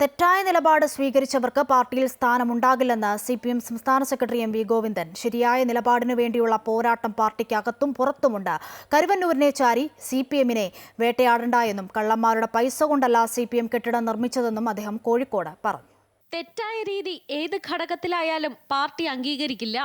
തെറ്റായ നിലപാട് സ്വീകരിച്ചവർക്ക് പാർട്ടിയിൽ സ്ഥാനമുണ്ടാകില്ലെന്ന് സി പി എം സംസ്ഥാന സെക്രട്ടറി എം വി ഗോവിന്ദൻ. ശരിയായ നിലപാടിനു വേണ്ടിയുള്ള പോരാട്ടം പാർട്ടിക്കകത്തും പുറത്തുമുണ്ട്. കരുവന്നൂരിനെ ചാരി സി പി എമ്മിനെ വേട്ടയാടണ്ട എന്നും കള്ളന്മാരുടെ പൈസ കൊണ്ടല്ല സി പി എം കെട്ടിടം നിർമ്മിച്ചതെന്നും അദ്ദേഹം കോഴിക്കോട് പറഞ്ഞു. തെറ്റായ രീതി ഏത് ഘടകത്തിലായാലും പാർട്ടി അംഗീകരിക്കില്ല.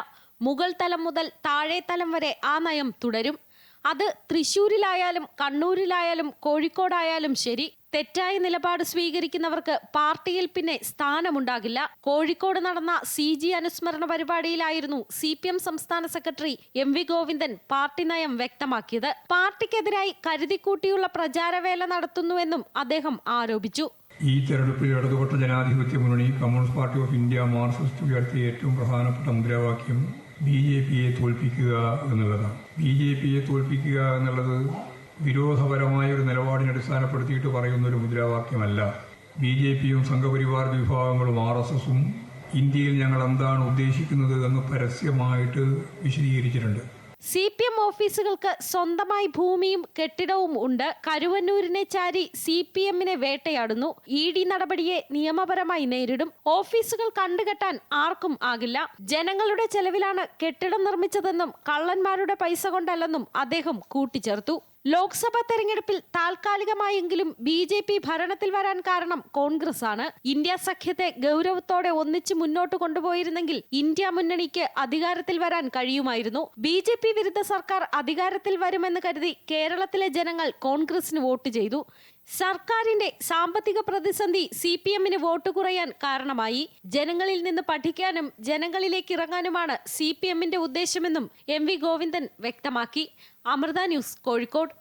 മുകൾ തലം മുതൽ താഴെ തലം വരെ ആ നയം തുടരും. അത് തൃശൂരിലായാലും കണ്ണൂരിലായാലും കോഴിക്കോടായാലും ശരി. തെറ്റായ നിലപാട് സ്വീകരിക്കുന്നവർക്ക് പാർട്ടിയിൽ പിന്നെ സ്ഥാനമുണ്ടാകില്ല. കോഴിക്കോട് നടന്ന സി ജി അനുസ്മരണ പരിപാടിയിലായിരുന്നു സി പി എം സംസ്ഥാന secretary M V Govindan party നയം വ്യക്തമാക്കിയത്. പാർട്ടിക്കെതിരായി കരുതിക്കൂട്ടിയുള്ള പ്രചാരവേല നടത്തുന്നുവെന്നും അദ്ദേഹം ആരോപിച്ചു. ഈ തെരഞ്ഞെടുപ്പിൽ ഇടതുപക്ഷ ജനാധിപത്യ മുന്നണി communist party of India Marxist ഉയർത്തിയ ഏറ്റവും പ്രധാനപ്പെട്ട മുദ്രാവാക്യം ബി ജെ പിയെ തോൽപ്പിക്കുക എന്നുള്ളതാണ്. ബി ജെ പിയെ തോൽപ്പിക്കുക എന്നുള്ളത് വിരോധപരമായ ഒരു നിലപാടിനെ അടിസ്ഥാനപ്പെടുത്തിയിട്ട് പറയുന്ന ഒരു മുദ്രാവാക്യമല്ല. ബി ജെ പിയും സംഘപരിവാർ വിഭാഗങ്ങളും ആർ എസ് എസും ഇന്ത്യയിൽ ഞങ്ങൾ എന്താണ് ഉദ്ദേശിക്കുന്നത് എന്ന് പരസ്യമായിട്ട് വിശദീകരിച്ചിട്ടുണ്ട്. സി പി എം ഓഫീസുകൾക്ക് സ്വന്തമായി ഭൂമിയും കെട്ടിടവും ഉണ്ട്. കരുവന്നൂരിനെ ചാരി സി പി എമ്മിനെ വേട്ടയാടുന്നു. ഇ ഡി നടപടിയെ നിയമപരമായി നേരിടും. ഓഫീസുകൾ കണ്ടുകെട്ടാൻ ആർക്കും ആകില്ല. ജനങ്ങളുടെ ചെലവിലാണ് കെട്ടിടം നിർമ്മിച്ചതെന്നും കള്ളന്മാരുടെ പൈസ കൊണ്ടല്ലെന്നും അദ്ദേഹം കൂട്ടിച്ചേർത്തു. ലോക്സഭാ തെരഞ്ഞെടുപ്പിൽ താൽക്കാലികമായെങ്കിലും ബി ജെ പി ഭരണത്തിൽ വരാൻ കാരണം കോൺഗ്രസ് ആണ് ഇന്ത്യ സഖ്യത്തെ ഗൗരവത്തോടെ ഒന്നിച്ച് മുന്നോട്ട് കൊണ്ടുപോയിരുന്നെങ്കിൽ ഇന്ത്യ മുന്നണിക്ക് അധികാരത്തിൽ വരാൻ കഴിയുമായിരുന്നു. ബി ജെ പി വിരുദ്ധ സർക്കാർ അധികാരത്തിൽ വരുമെന്ന് കരുതി കേരളത്തിലെ ജനങ്ങൾ കോൺഗ്രസിന് വോട്ട് ചെയ്തു. സർക്കാരിന്റെ സാമ്പത്തിക പ്രതിസന്ധി സി പി എമ്മിന് വോട്ട് കുറയാൻ കാരണമായി. ജനങ്ങളിൽ നിന്ന് പഠിക്കാനും ജനങ്ങളിലേക്ക് ഇറങ്ങാനുമാണ് സി പി എമ്മിന്റെ ഉദ്ദേശമെന്നും എം വി ഗോവിന്ദൻ വ്യക്തമാക്കി. അമൃത ന്യൂസ് കോഴിക്കോട്.